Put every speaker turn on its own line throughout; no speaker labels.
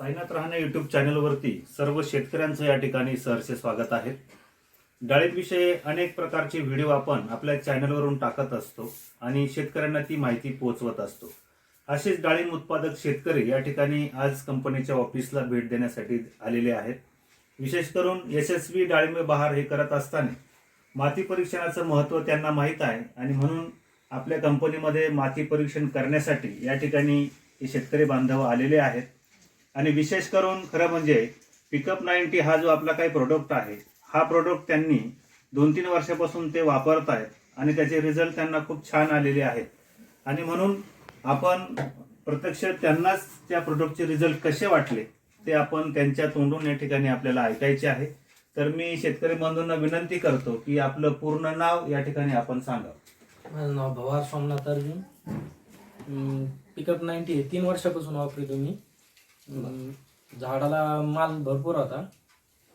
Sainath Rahane YouTube चॅनलवरती सर्व शेतकऱ्यांचं या ठिकाणी सहर्षे स्वागत आहे. डाळिंबविषयी अनेक प्रकारचे व्हिडिओ आपण आपल्या चॅनलवरून टाकत असतो आणि शेतकऱ्यांना ती माहिती पोहोचवत असतो. असेच डाळिंब उत्पादक शेतकरी या ठिकाणी आज कंपनीच्या ऑफिसला भेट देण्यासाठी आलेले आहेत. विशेष करून यशस्वी डाळिंब बहार हे करत असताना माती परीक्षणाचं महत्त्व त्यांना माहीत आहे आणि म्हणून आपल्या कंपनीमध्ये माती परीक्षण करण्यासाठी या ठिकाणी हे शेतकरी बांधव आलेले आहेत. आणि विशेष करून खरं म्हणजे पिकअप नाईन्टी हा जो आपला काही प्रोडक्ट आहे हा प्रोडक्ट त्यांनी दोन तीन वर्षापासून ते वापरत आहेत आणि त्याचे रिझल्ट त्यांना खूप छान आलेले आहेत. आणि म्हणून आपण प्रत्यक्ष त्यांनाच त्या प्रोडक्टचे रिझल्ट कसे वाटले ते आपण त्यांच्या तोंडून या ठिकाणी आपल्याला ऐकायचे आहे. तर मी शेतकरी बंधूंना विनंती करतो की आपलं पूर्ण नाव या ठिकाणी आपण सांगा.
माझं नाव भवार सोमनाथ अर्जुन. पिकअप नाईन्टी तीन वर्षापासून वापरतो मी. झाडाला माल भरपूर होता.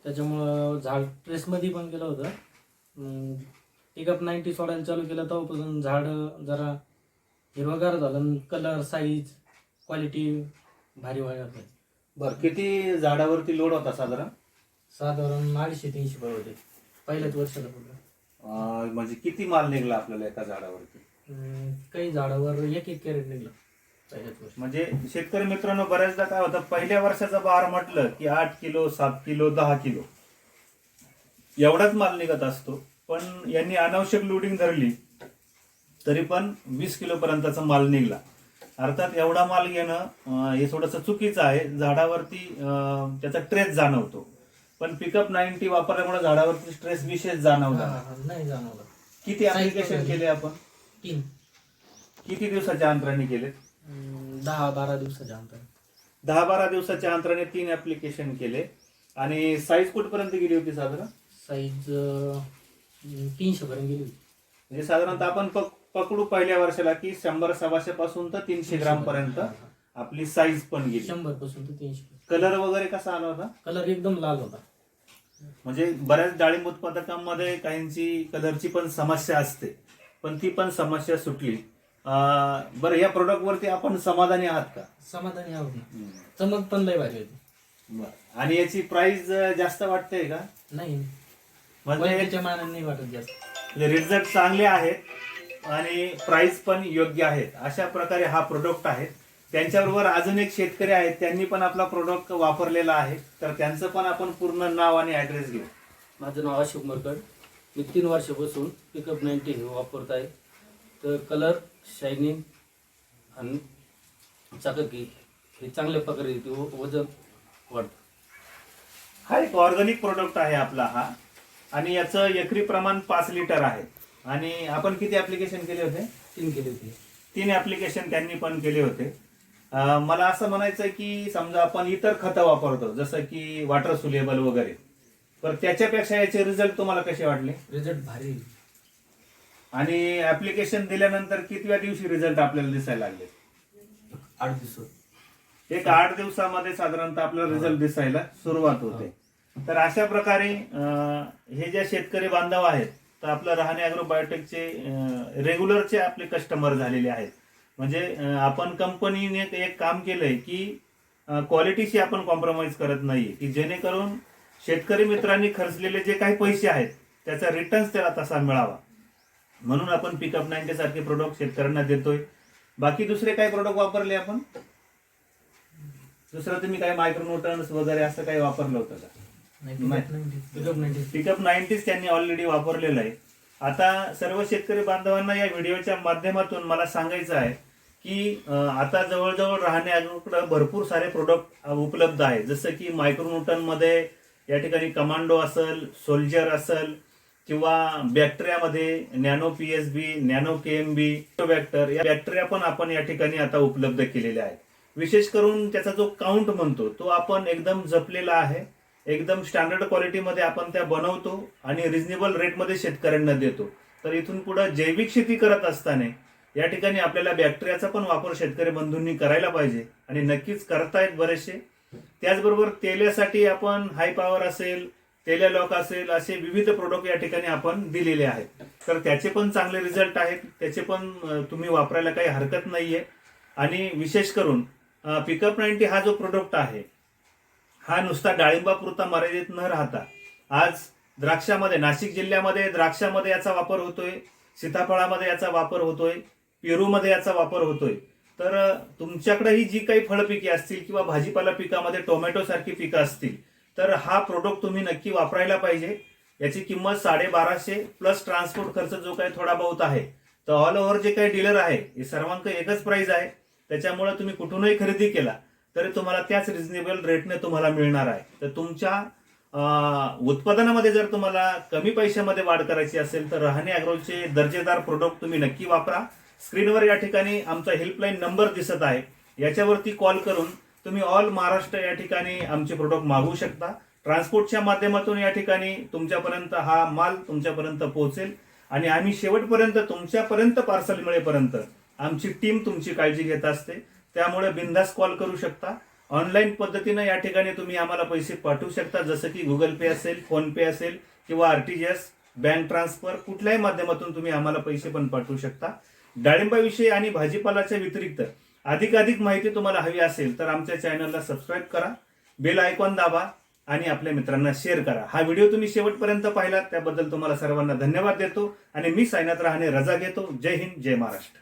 त्याच्यामुळं झाड ट्रेसमध्ये पण केलं होतं. पिकअप नाईन्टी सोडायला चालू केलं तेव्हापासून झाड जरा हिरवगार झालं कलर साईज क्वालिटी भारी वाढत
बरं किती झाडावरती लोड होता साधारण?
साधारण अडीचशे तीनशे फळ होते. पहिल्याच वर्षाला पूर्ण.
म्हणजे किती माल निघला आपल्याला एका झाडावरती?
काही झाडावर एक एक कॅरेट निघलं.
म्हणजे शेतकरी मित्रांनो बऱ्याचदा काय होतं पहिल्या वर्षाचा बहार म्हटलं की आठ किलो सात किलो दहा किलो. एवढाच माल निघत असतो. पण यांनी अनावश्यक लोडिंग धरली तरी पण वीस किलो पर्यंतचा माल निघला. अर्थात एवढा माल घेणं हे थोडंसं चुकीचं आहे. झाडावरती त्याचा ट्रेस जाणवतो. पण पिकअप नाईन्टी वापरल्यामुळे झाडावरती स्ट्रेस विशेष जाणवला.
नाही जाणवलं.
किती ऍप्लिकेशन केले आपण?
तीन.
किती दिवसाच्या अंतराने केले
दहा बारा दिवसाच्या अंतर
दहा बारा दिवसाच्या अंतराने तीन ऍप्लिकेशन केले. आणि साईज कुठपर्यंत गेली होती साधारण?
साईज तीनशे पर्यंत गेली होती.
म्हणजे साधारणतः आपण पक- पकडू पहिल्या वर्षाला की शंभर सव्वाशे पासून तर तीनशे ग्राम पर्यंत. आपली साईज पण गेली.
शंभरपासून ते तीनशे
कलर वगैरे कसा आला होता?
कलर एकदम लाल होता.
म्हणजे बऱ्याच डाळिंब उत्पादकांमध्ये काहींची कलरची पण समस्या असते. पण ती पण समस्या सुटली. बरं या प्रोडक्ट वरती आपण समाधानी आहात का?
समाधानी आहोत ना. चमक पण लय भारी होती.
बरं. आणि याची प्राइस जास्त वाटते का?
नाही
म्हणजे
क्वालिटीच्या मानाने नाही वाटत जास्त.
रिझल्ट चांगले आहेत आणि प्राइस पण योग्य आहेत. अशा प्रकारे हा प्रोडक्ट आहे. त्यांच्याबरोबर अजून एक शेतकरी आहेत. त्यांनी पण आपला प्रोडक्ट वापरलेला आहे. तर त्यांचं पण आपण पूर्ण नाव आणि ऍड्रेस घेऊ.
माझं नाव अशोक मरकड. मी तीन वर्षापासून पिकअप नाईन्टी हे वापरत आहे. तर कलर शायनिंग आणि चाककी हे चांगल्या प्रकारे येते व वजन वाढतं.
हा एक ऑर्गॅनिक प्रोडक्ट आहे आपला हा. आणि याचं एकरी प्रमाण पाच लिटर आहे. आणि आपण किती ऍप्लिकेशन केले होते?
तीन केली होती.
तीन ऍप्लिकेशन त्यांनी पण केले होते. अं, मला असं म्हणायचं आहे की समजा आपण इतर खतं वापरतो जसं की वॉटर सुलेबल वगैरे. तर त्याच्यापेक्षा याचे रिझल्ट तुम्हाला कसे वाटले?
रिझल्ट भारी.
आणि ऍप्लिकेशन दिल्यानंतर कितव्या दिवशी रिझल्ट आपल्याला दिसायला लागले?
आठ दिवस
एक आठ दिवसामध्ये साधारणतः आपल्याला रिझल्ट दिसायला सुरुवात होते. तर अशा प्रकारे हे जे शेतकरी बांधव आहेत तर आपलं रहाणे अॅग्रो बायोटेकचे रेग्युलरचे आपले कस्टमर झालेले आहेत. म्हणजे आपण कंपनीने एक काम केलंय की क्वालिटीशी आपण कॉम्प्रोमाइज करत नाहीये. की जेणेकरून शेतकरी मित्रांनी खर्चलेले जे काही पैसे आहेत त्याचा रिटर्न्स त्याला तसा मिळावा. म्हणून आपण पिकअप नाईन्टी सारखे प्रोडक्ट शेतकऱ्यांना देतोय. बाकी दुसरे काही प्रोडक्ट वापरले आपण? दुसरं तुम्ही काही मायक्रोन्यूटन्स वगैरे असं काही वापरलं होतं का?
पिकअप नाईन्टी
पिकअप नाईन्टीज त्यांनी ऑलरेडी वापरलेलं आहे. आता सर्व शेतकरी बांधवांना या व्हिडिओच्या माध्यमातून मला सांगायचं आहे की आता जवळजवळ राहण्याकडे भरपूर सारे प्रोडक्ट उपलब्ध आहेत जसं की मायक्रोन्यूटनमध्ये या ठिकाणी कमांडो असेल सोल्जर असेल किंवा बॅक्टेरियामध्ये nano P S B nano K M B बॅक्टर या बॅक्टेरिया पण आपण या ठिकाणी आता उपलब्ध केलेल्या आहेत. विशेष करून त्याचा जो काउंट म्हणतो तो आपण एकदम जपलेला आहे. एकदम स्टँडर्ड क्वालिटीमध्ये आपण त्या बनवतो आणि रिझनेबल रेटमध्ये शेतकऱ्यांना देतो. तर इथून पुढे जैविक शेती करत असताना या ठिकाणी आपल्याला बॅक्टेरियाचा पण वापर शेतकरी बंधूंनी करायला पाहिजे आणि नक्कीच करतायत बरेचसे. त्याचबरोबर तेल्यासाठी आपण हाय पॉवर असेल तेल्या असेल असे विविध प्रोडक्ट या ठिकाणी आपण दिलेले आहेत. तर त्याचे पण चांगले रिझल्ट आहेत. त्याचे पण तुम्ही वापरायला काही हरकत नाहीये. आणि विशेष करून पिकअप नाईन्टी हा जो प्रोडक्ट आहे हा नुसता डाळिंबापुरता मर्यादित न राहता आज द्राक्षामध्ये नाशिक जिल्ह्यामध्ये द्राक्षामध्ये याचा वापर होतोय सीताफळामध्ये याचा वापर होतोय पेरूमध्ये याचा वापर होतोय. तर तुमच्याकडेही तुमच्याकडे ही जी काही फळपिके असतील किंवा भाजीपाला पिकामध्ये टोमॅटो सारखी पिकं असतील तर हा प्रोडक्ट तुम्ही नक्की वापरायला पाहिजे. याची किंमत साडेबाराशे प्लस ट्रान्सपोर्ट खर्च जो काही थोडा बहुत आहे. तर ऑल ओव्हर जे काही डीलर आहे हे सर्वांक एकच प्राइस आहे. त्याच्यामुळे तुम्ही कुठूनही खरेदी केला तरी तुम्हाला त्याच रिझनेबल रेटने तुम्हाला मिळणार आहे. तर तुमच्या उत्पादनामध्ये जर तुम्हाला कमी पैशामध्ये वाढ करायची असेल तर रहाणे अॅग्रोचे दर्जेदार प्रोडक्ट तुम्ही नक्की वापरा. स्क्रीनवर या ठिकाणी आमचा हेल्पलाईन नंबर दिसत आहे. याच्यावरती कॉल करून तुम्ही ऑल महाराष्ट्र या ठिकाणी आमचे प्रोडक्ट मागवू शकता. ट्रान्सपोर्टच्या माध्यमातून या ठिकाणी तुमच्यापर्यंत हा माल तुमच्यापर्यंत पोहोचेल. आणि आम्ही शेवटपर्यंत तुमच्यापर्यंत पार्सल मिळेपर्यंत आमची टीम तुमची काळजी घेत असते. त्यामुळे बिंदास कॉल करू शकता. ऑनलाईन पद्धतीनं या ठिकाणी तुम्ही आम्हाला पैसे पाठवू शकता. जसं की गुगल पे असेल फोन पे असेल किंवा आरटीजीएस बँक ट्रान्सफर कुठल्याही माध्यमातून तुम्ही आम्हाला पैसे पण पाठवू शकता. डाळिंबाविषयी आणि भाजीपालाच्या व्यतिरिक्त अधिकाधिक माहिती तुम्हाला हवी असेल तर आमच्या चॅनलला सबस्क्राईब करा बेल आयकॉन दाबा आणि आपल्या मित्रांना शेअर करा. हा व्हिडिओ तुम्ही शेवटपर्यंत पाहिला त्याबद्दल तुम्हाला सर्वांना धन्यवाद देतो आणि मी सायनात राहणे रजा घेतो. जय हिंद जय महाराष्ट्र.